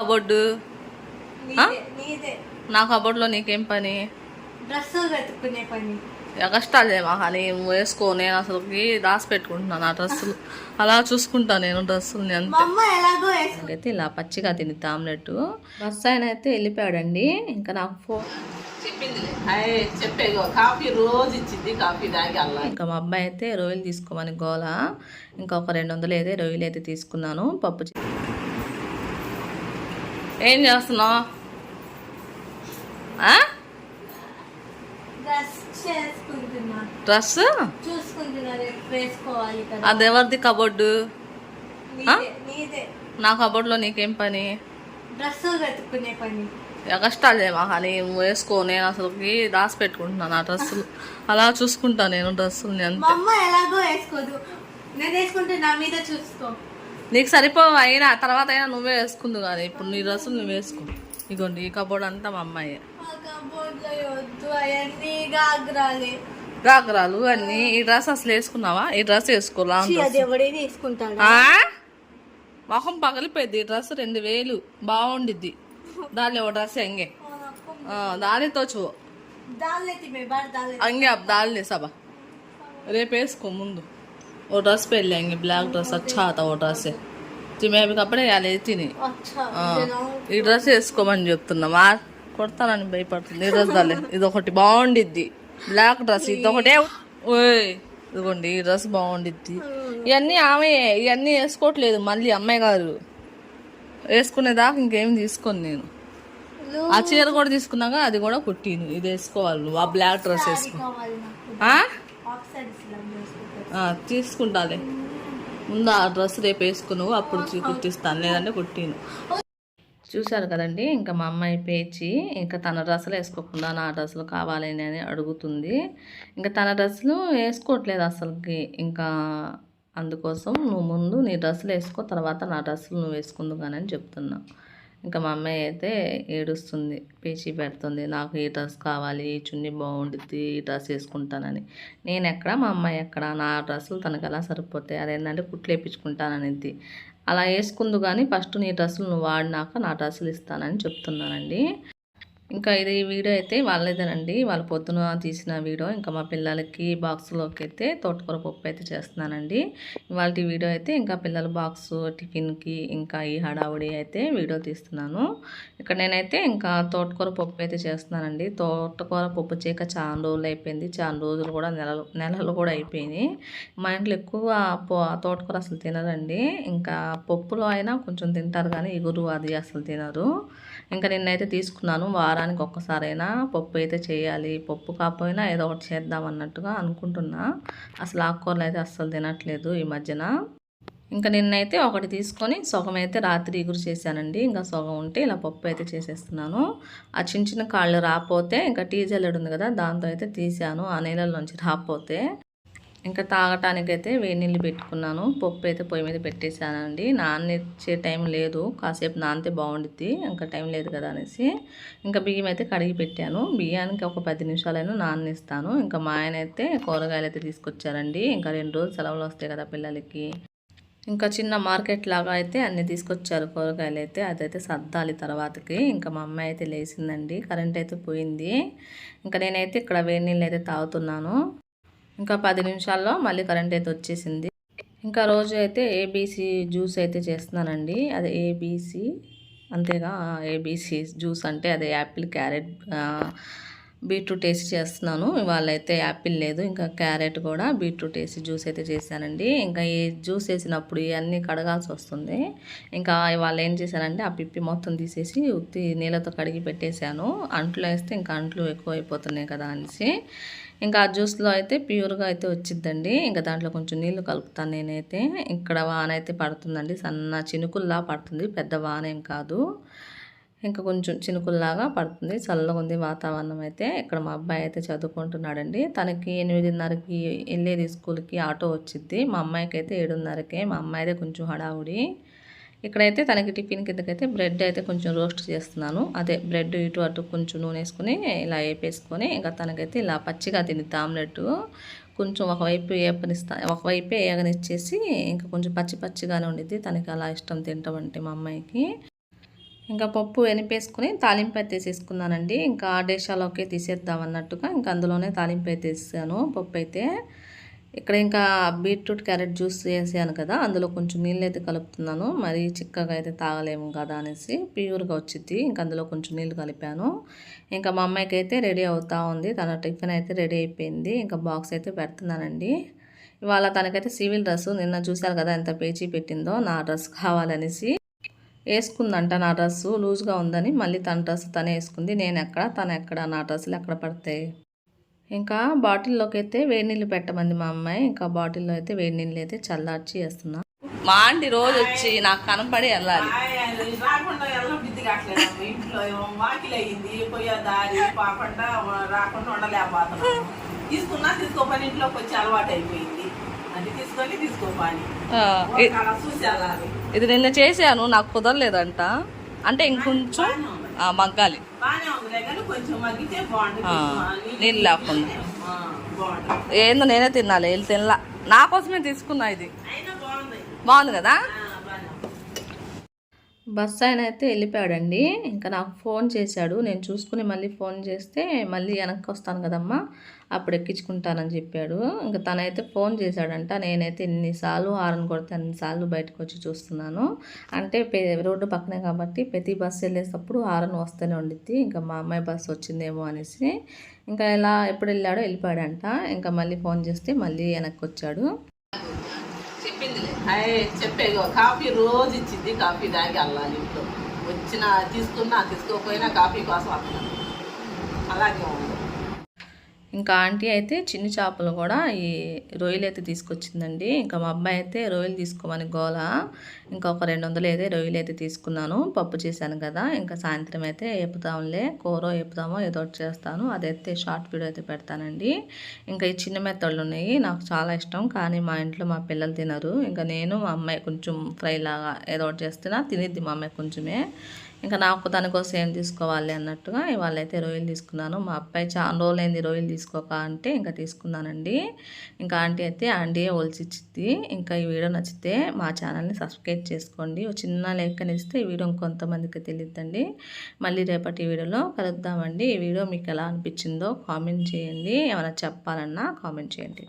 Cupboard? నీదే నీదే. నా కబోర్డ్లో నీకేం పని? డ్రెస్సులు వెతుక్కునే పని. కష్టాలు కానీ నువ్వు వేసుకో నేను అసలుకి దాచి పెట్టుకుంటున్నాను ఆ డ్రెస్సులు. అలా చూసుకుంటా నేను డ్రెస్సుల్ని మా అంతే అమ్మ ఎలాగో వేసుకుంది అయితే ఇలా పచ్చిగా తిని ఆమ్లెట్ బస్ ఆయన అయితే వెళ్ళిపోయాడండి. ఇంకా నాకు ఫోన్ చెప్పింది అయ్యే చెప్పే కాఫీ రోజు ఇచ్చింది కాఫీ తాగి అల్లా. ఇంకా మా అబ్బాయి అయితే రొయ్యలు తీసుకోమని గోల. ఇంకా ఒక రెండు వందలు అయితే రొయ్యలు అయితే తీసుకున్నాను. పప్పు చే- ఏం చేస్తున్నావు? డ్రెస్ అది ఎవరిది కబోర్డు? నా కబోర్డ్లో నీకేం పని? డ్రెస్సులు కష్టాలు చేయమా కానీ వేసుకో నేను అసలుకి దాచి పెట్టుకుంటున్నాను ఆ డ్రెస్సులు. అలా చూసుకుంటా నేను అంతే. అమ్మ ఎలాగో వేసుకోదు. నేను వేసుకుంటే నా మీద చూసుకో. నీకు సరిపోవు అయినా తర్వాత అయినా నువ్వే వేసుకుందు కదా. ఇప్పుడు నీ డ్రెస్సులు నువ్వు వేసుకో. ఇదిగోండి ఈ కబోర్డ్ అంతా మా అమ్మాయి. గాగ్రాలు అన్ని. ఈ డ్రెస్ అసలు వేసుకున్నావా? ఈ డ్రెస్ వేసుకోవాలా మొహం పగిలిపోయింది ఈ డ్రెస్ రెండు వేలు. బాగుండిద్ది. దాని ఓ డ్రెస్ ఎంగే. దాని తోచు అంగే దాల్ని సభ. రేపు వేసుకో ముందు. ఓ డ్రెస్ పెళ్ళి హంగే బ్లాక్ డ్రెస్ అచ్చా ఆతా ఓ డ్రెస్ తుమ్మే అవి కప్పుడే ఇవ్వాలి తిని ఈ డ్రెస్ వేసుకోమని చెప్తున్నా. మా కొడతానని భయపడుతుంది. ఈ డ్రెస్ దాలే. ఇది ఒకటి బాగుండిద్ది. బ్లాక్ డ్రెస్ ఇది ఒకటే ఓయ్. ఇదిగోండి ఈ డ్రెస్ బాగుండిద్ది. ఇవన్నీ ఆమె ఇవన్నీ వేసుకోవట్లేదు మళ్ళీ అమ్మాయి గారు. వేసుకునేదాకా ఇంకేం తీసుకోను నేను. ఆ చీర కూడా తీసుకున్నాక అది కూడా కుట్టిను ఇది వేసుకోవాలి నువ్వు. ఆ బ్లాక్ డ్రెస్ వేసుకో. తీసుకుంటాలే. ముందు ఆ డ్రెస్ రేపు వేసుకున్నావు అప్పుడు కుట్టిస్తాను. లేదంటే కుట్టిను చూశారు కదండి ఇంకా మా అమ్మాయి పేచి ఇంకా తన డ్రెస్సులు వేసుకోకుండా నా డ్రెస్సులు కావాలని అని అడుగుతుంది. ఇంకా తన డ్రెస్సులు వేసుకోవట్లేదు అసలుకి. ఇంకా అందుకోసం నువ్వు ముందు నీ డ్రెస్సులు వేసుకో తర్వాత నా డ్రెస్సులు నువ్వు వేసుకుందు కానీ అని చెప్తున్నా. ఇంకా మా అమ్మాయి అయితే ఏడుస్తుంది పేచీ పెడుతుంది నాకు ఈ డ్రెస్ కావాలి ఈ చున్నీ బాగుండుద్ది ఈ డ్రెస్ వేసుకుంటానని. నేను ఎక్కడ మా అమ్మాయి ఎక్కడ నా డ్రెస్సులు తనకు ఎలా సరిపోతాయి అదేంటంటే కుట్లు వేయించుకుంటాననేది అలా వేసుకుందు కానీ ఫస్ట్ నీ డ్రెస్సులు నువ్వు వాడినాక నా డ్రెస్సులు ఇస్తానని చెప్తున్నానండి. ఇంకా ఇది వీడియో అయితే వాళ్ళదేనండి. వాళ్ళ పొద్దున తీసిన వీడియో. ఇంకా మా పిల్లలకి బాక్స్లోకి అయితే తోటకూర పప్పు అయితే చేస్తున్నానండి. ఇవాళ వీడియో అయితే ఇంకా పిల్లల బాక్స్ టిఫిన్కి ఇంకా ఈ హడావుడి అయితే వీడియో తీస్తున్నాను. ఇక్కడ నేనైతే ఇంకా తోటకూర పప్పు అయితే చేస్తున్నానండి. తోటకూర పప్పు చేయక చాలా రోజులు అయిపోయింది. చాలా రోజులు కూడా నెలలు నెలలు కూడా అయిపోయినాయి. మా ఇంట్లో ఎక్కువ తోటకూర అసలు తినరండి. ఇంకా పప్పులో అయినా కొంచెం తింటారు కానీ ఇగురు అది అసలు తినరు. ఇంకా నిన్నైతే తీసుకున్నాను. వారానికి ఒక్కసారైనా పప్పు అయితే చేయాలి. పప్పు కాకపోయినా ఏదో ఒకటి చేద్దాం అన్నట్టుగా అనుకుంటున్నా. అసలు ఆకుకూరలు అయితే అస్సలు తినట్లేదు ఈ మధ్యన. ఇంకా నిన్నైతే ఒకటి తీసుకొని సగం అయితే రాత్రి ఎగురు చేశానండి. ఇంకా సగం ఉంటే ఇలా పప్పు అయితే చేసేస్తున్నాను. ఆ చిన్న చిన్న కాళ్ళు రాపోతే ఇంకా టీ జల్లెడు ఉంది కదా దాంతో అయితే తీసాను. ఆ నీళ్ళలోంచి రాపోతే ఇంకా తాగటానికైతే వేడి నీళ్ళు పెట్టుకున్నాను. పప్పు అయితే పొయ్యి మీద పెట్టేశానండి. నాన్నిచ్చే టైం లేదు. కాసేపు నానితే బాగుండిద్ది. ఇంకా టైం లేదు కదా అనేసి ఇంకా బియ్యం అయితే కడిగి పెట్టాను. బియ్యానికి ఒక పది నిమిషాలైనా నాన్నిస్తాను ఇంకా మా ఆయన అయితే కూరగాయలు అయితే తీసుకొచ్చారండి. ఇంకా రెండు రోజులు సెలవులు వస్తాయి కదా పిల్లలకి. ఇంకా చిన్న మార్కెట్ లాగా అయితే అన్ని తీసుకొచ్చారు కూరగాయలు అయితే. అదైతే సర్దాలి తర్వాతకి. ఇంకా మా అమ్మాయి అయితే లేచిందండి. కరెంట్ అయితే పోయింది. ఇంకా నేనైతే ఇక్కడ వేడి నీళ్ళు అయితే తాగుతున్నాను. ఇంకా పది నిమిషాల్లో మళ్ళీ కరెంట్ అయితే వచ్చేసింది. ఇంకా రోజు అయితే ఏబీసీ జ్యూస్ అయితే చేస్తున్నానండి. అదే ఏబీసీ అంతేగా ఏబీసీ జ్యూస్ అంటే అదే యాపిల్ క్యారెట్ బీట్రూట్ వేసి చేస్తున్నాను. ఇవాళ అయితే యాపిల్ లేదు ఇంకా క్యారెట్ కూడా బీట్రూట్ వేసి జ్యూస్ అయితే చేశానండి. ఇంకా ఈ జ్యూస్ వేసినప్పుడు ఇవన్నీ కడగాల్సి వస్తుంది. ఇంకా ఇవాళ ఏం చేశానంటే ఆ పిప్పి మొత్తం తీసేసి ఉత్తి నీళ్ళతో కడిగి పెట్టేశాను. అంట్లు వేస్తే ఇంకా అంట్లు ఎక్కువ అయిపోతున్నాయి కదా అనేసి. ఇంకా ఆ జ్యూస్లో అయితే ప్యూర్గా అయితే వచ్చిద్దండి. ఇంకా దాంట్లో కొంచెం నీళ్ళు కలుపుతాను నేనైతే. ఇక్కడ వాన అయితే పడుతుందండి. సన్న చినుకుల్లా పడుతుంది. పెద్ద వాన ఏం కాదు. ఇంకా కొంచెం చినుకుల్లాగా పడుతుంది. చల్లగా ఉంది వాతావరణం అయితే. ఇక్కడ మా అబ్బాయి అయితే చదువుకుంటున్నాడండి. తనకి ఎనిమిదిన్నరకి వెళ్ళేది స్కూల్కి ఆటో వచ్చింది మా అమ్మాయికి అయితే ఏడున్నరకే. మా అమ్మాయిదే కొంచెం హడావుడి. ఇక్కడైతే తనకి టిఫిన్ కిందకైతే బ్రెడ్ అయితే కొంచెం రోస్ట్ చేస్తున్నాను. అదే బ్రెడ్ ఇటు అటు కొంచెం నూనె వేసుకొని ఇలా వేపేసుకొని ఇంకా తనకైతే ఇలా పచ్చిగా తినిద్ది ఆమ్లెట్ కొంచెం ఒకవైపు వేపనిస్తా ఒకవైపే వేగనిచ్చేసి ఇంకా కొంచెం పచ్చి పచ్చిగానే ఉండిద్ది. తనకి అలా ఇష్టం తింటామంటే మా అమ్మాయికి. ఇంకా పప్పు వెనిపేసుకుని తాలింపు అయితే తీసేసుకున్నానండి ఇంకా ఆ డేషాలోకే తీసేద్దాం అన్నట్టుగా ఇంకా అందులోనే తాలింపు అయితే తీసాను పప్పు అయితే ఇక్కడ ఇంకా బీట్రూట్ క్యారెట్ జ్యూస్ వేసాను కదా అందులో కొంచెం నీళ్ళు అయితే కలుపుతున్నాను. మరి చిక్కగా అయితే తాగలేము కదా అనేసి ప్యూర్గా వచ్చింది ఇంకా అందులో కొంచెం నీళ్ళు కలిపాను. ఇంకా మా అమ్మాయికి అయితే రెడీ అవుతా ఉంది. తన టిఫిన్ అయితే రెడీ అయిపోయింది. ఇంకా బాక్స్ అయితే పెడుతున్నానండి. ఇవాళ తనకైతే సివిల్ డ్రెస్ నిన్న చూశారు కదా ఎంత పేచీ పెట్టిందో నా డ్రెస్ కావాలనేసి వేసుకుందంట నా డ్రెస్సు. లూజ్గా ఉందని మళ్ళీ తన డ్రెస్ తనే వేసుకుంది. నేను ఎక్కడ తను ఎక్కడ నా డ్రెస్సులు ఎక్కడ పడతాయి? ఇంకా బాటిల్లోకి అయితే వేడి నీళ్ళు పెట్టమంది మా అమ్మాయి. ఇంకా బాటిల్లో అయితే వేడి నీళ్ళు అయితే చల్లార్చి వేస్తున్నా. మా ఆంటీ రోజు వచ్చి నాకు కనపడి వెళ్ళాలి. తీసుకున్నా తీసుకోపని ఇంట్లోకి వచ్చి అలవాటు అయిపోయింది తీసుకొని ఇది నిన్న చేశాను నాకు కుదరలేదంట. అంటే ఇంకొంచెం మగ్గాలి. నీళ్ళు లేకుండా. ఏందో నేనే తినాలి వెళ్ళి తినలా. నా కోసమే తీసుకున్నా ఇది. బాగుంది. కదా. బస్ ఆయన అయితే వెళ్ళిపోయాడండి. ఇంకా నాకు ఫోన్ చేశాడు. నేను చూసుకుని మళ్ళీ ఫోన్ చేస్తే మళ్ళీ వెనక్కి వస్తాను కదమ్మా అప్పుడు ఎక్కించుకుంటానని చెప్పాడు. ఇంకా తనైతే ఫోన్ చేశాడంట నేనైతే ఎన్నిసార్లు హారన్ కొడితే అన్నిసార్లు బయటకు వచ్చి చూస్తున్నాను. అంటే రోడ్డు పక్కనే కాబట్టి ప్రతి బస్సు వెళ్ళేటప్పుడు హారన్ వస్తూనే ఉండిద్ది. ఇంకా మా అమ్మాయి బస్సు వచ్చిందేమో అనేసి ఇంకా ఇలా ఎప్పుడు వెళ్ళాడో వెళ్ళిపోయాడంట. ఇంకా మళ్ళీ ఫోన్ చేస్తే మళ్ళీ వెనక్కి వచ్చాడు. అయ్యే చెప్పేగో కాఫీ రోజు ఇచ్చింది కాఫీ తాగి వెళ్ళాలి ఇంట్లో. వచ్చిన తీసుకున్నా తీసుకోకపోయినా కాఫీ కోసం వస్తున్నాను అలాగే ఉంది. ఇంకా ఆంటీ అయితే చిన్ని చేపలు కూడా ఈ రొయ్యలు అయితే తీసుకొచ్చిందండి. ఇంకా మా అబ్బాయి అయితే రొయ్యలు తీసుకోమని గోల. ఇంకా ఒక రెండు వందలు అయితే రొయ్యలు అయితే తీసుకున్నాను. పప్పు చేశాను కదా. ఇంకా సాయంత్రం అయితే వేపుతాంలే కూర వేపుదామో ఏదో ఒకటి చేస్తాను. అదైతే షార్ట్ వీడియో అయితే పెడతానండి. ఇంకా ఈ చిన్న మెత్తళ్ళు ఉన్నాయి. నాకు చాలా ఇష్టం. కానీ మా ఇంట్లో మా పిల్లలు తినరు. ఇంకా నేను మా అమ్మాయి కొంచెం ఫ్రై లాగా ఏదో ఒకటి చేస్తున్నా తినిద్ది మా అమ్మాయి కొంచెమే. ఇంకా నాకు దానికోసం కోసం ఏం తీసుకోవాలి అన్నట్టుగా ఇవాళ అయితే రొయ్యలు తీసుకున్నాను. మా అబ్బాయి చాలా రోజులైంది రొయ్యలు తీసుకోక అంటే ఇంకా తీసుకున్నానండి. ఇంకా ఆంటీ అయితే ఆంటీయే ఒలిచిచ్చింది ఇంకా ఈ వీడియో నచ్చితే మా ఛానల్ని సబ్స్క్రైబ్ చేసుకోండి. ఒక చిన్న లెక్కనిస్తే ఇస్తే ఈ వీడియో కొంతమందికి తెలియద్దండి. మళ్ళీ రేపటి వీడియోలో కలుద్దామండి. ఈ వీడియో మీకు ఎలా అనిపించిందో కామెంట్ చేయండి. ఏమైనా చెప్పాలన్నా కామెంట్ చేయండి.